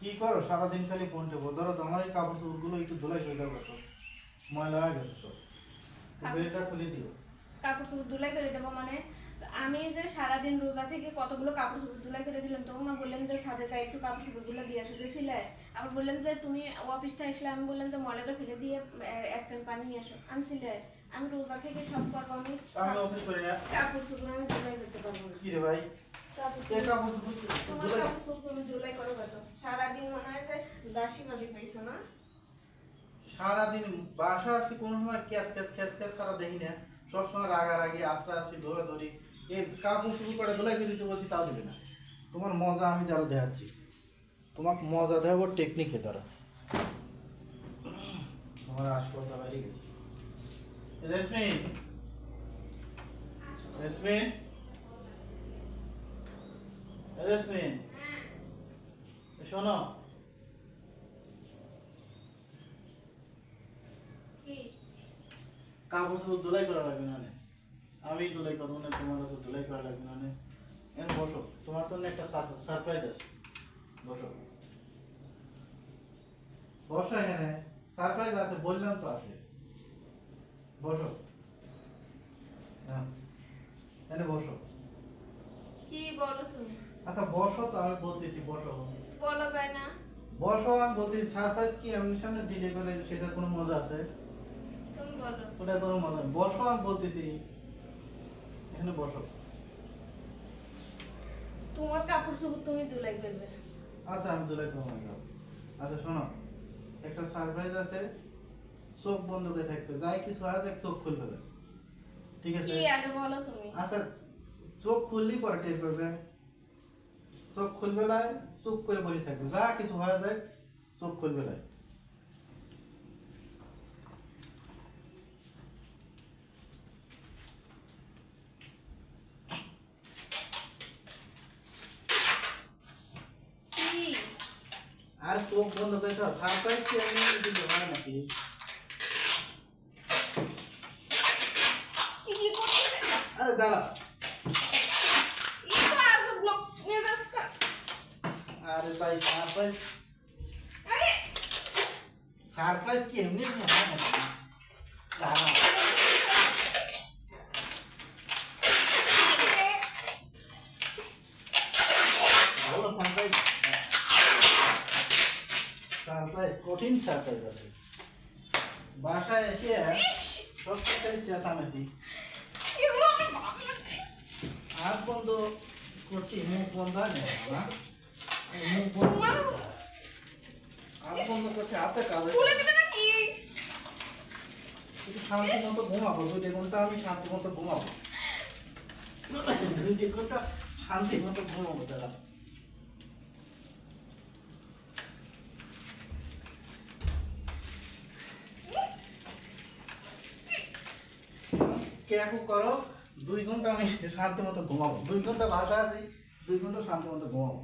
কি করো? সারাদিন খালি ফোন টেপো ধরো তো আমার এই কাপড় চোপড়গুলো একটু ধুলাই করে দেবো তো ময়লা হয়ে গেছে সব। বেলটা খুলে দিও। কাপড় চোপড় ধুলাই করে দেবো মানে আমি যে সারাদিন রোজা থেকে কতগুলো কাপড় চোপড় ধুলাই করে দিলাম তখন মা বললেন যে সাথে যাই একটু কাপড় চোপড় দিয়ে আসতে আবার বললেন যে তুমি অফিসটা আসলে আমি বললাম যে ময়লাটা ফেলে দিয়ে এক প্যান্ট পানি নিয়ে আসো। আমি রোজা থেকে সব করব আমি আমি অফিস করি না। কাপড় চোপড় আমি ধুলাই করতে পারব কি রে ভাই? তোমার কাপড় চোপড় ধুলাই করো কত সারাদিন মনে হয় যে দাসী বাজি পাইছো না সারাদিন বাসা আসছি কোনো সময় ক্যাস ক্যাস ক্যাস ক্যাস সারা দেখি না। সবসময় রাগারাগি ধরে ধরি এই কাপড় শুরু করে দিতে বলছি তাও দিবে না। তোমার মজা আমি যারা দেখাচ্ছি। তোমাকে মজা দেখাবো টেকনিকে দ্বারা তোমার বাইরে গেছি। রেসমিন শোনো কি কাপড় শুধু ধুলাই করা লাগবে না আমি ধুলাই করব না তোমার তো ধুলাই করা লাগবে না এখন বসো। তোমার জন্য একটা সারপ্রাইজ আছে। বসো। বসো এখানে। সারপ্রাইজ আছে বললাম তো আছে। বসো। হ্যাঁ। এখানে বসো। কি বলো তুমি? আচ্ছা বসো তো আমি বলতেছি বসো। বলা যায় না। বসো আমি বলতেছি সারপ্রাইজ কি? আমি সামনে ডিলে করে সেটার কোনো মজা আছে? ওটা কোনো মজা বসো আমি বলতেছি। এখানে বসো। তোমার কাপড় চোপড় তুমি ধুলাই করবে আচ্ছা আমি তোমার যাও আচ্ছা শোনো। একটা সারপ্রাইজ আছে। চোখ বন্ধ করে থাকবে। যাই কিছু হয় দেখ চোখ খুলবে ঠিক আছে? কি আগে বলো তুমি? আচ্ছা চোখ খুললেই পরে টের পাবে। চোখ খুলবে চুপ করে বসে থাকবে। যা কিছু হয় দেখ চোখ খুলবে লাই কি আর চোখ বন্ধ করে থাক সারপ্রাইজ কি এমনি দিলে হয় নাকি? আরে দাঁড়া। তো আরে ভাই সারপ্রাইজ সারপ্রাইজ কি এমনি? এমনি হয়। নাকি দাঁড়া ভালো সারপ্রাইজ সারপ্রাইজ কঠিন সারপ্রাইজ আছে। বাসায় এসে সব কিছু চেঁচামেচি। আমি বন্ধ করছি মুখ বন্ধ হয় না? মুখ বন্ধ হাত বন্ধ করছি হাতে কাজে শান্তি মতো ঘুমাবো দুই ঘণ্টা আমি শান্তি মতো ঘুমাবো। দুই ঘণ্টা শান্তি মতো ঘুমাবো দাদা। কেকু করো, দুই ঘণ্টা আমি শান্তি মতো ঘুমাবো। দুই ঘণ্টা ভাষা আছি, দুই ঘণ্টা শান্তি মতো ঘুমাবো।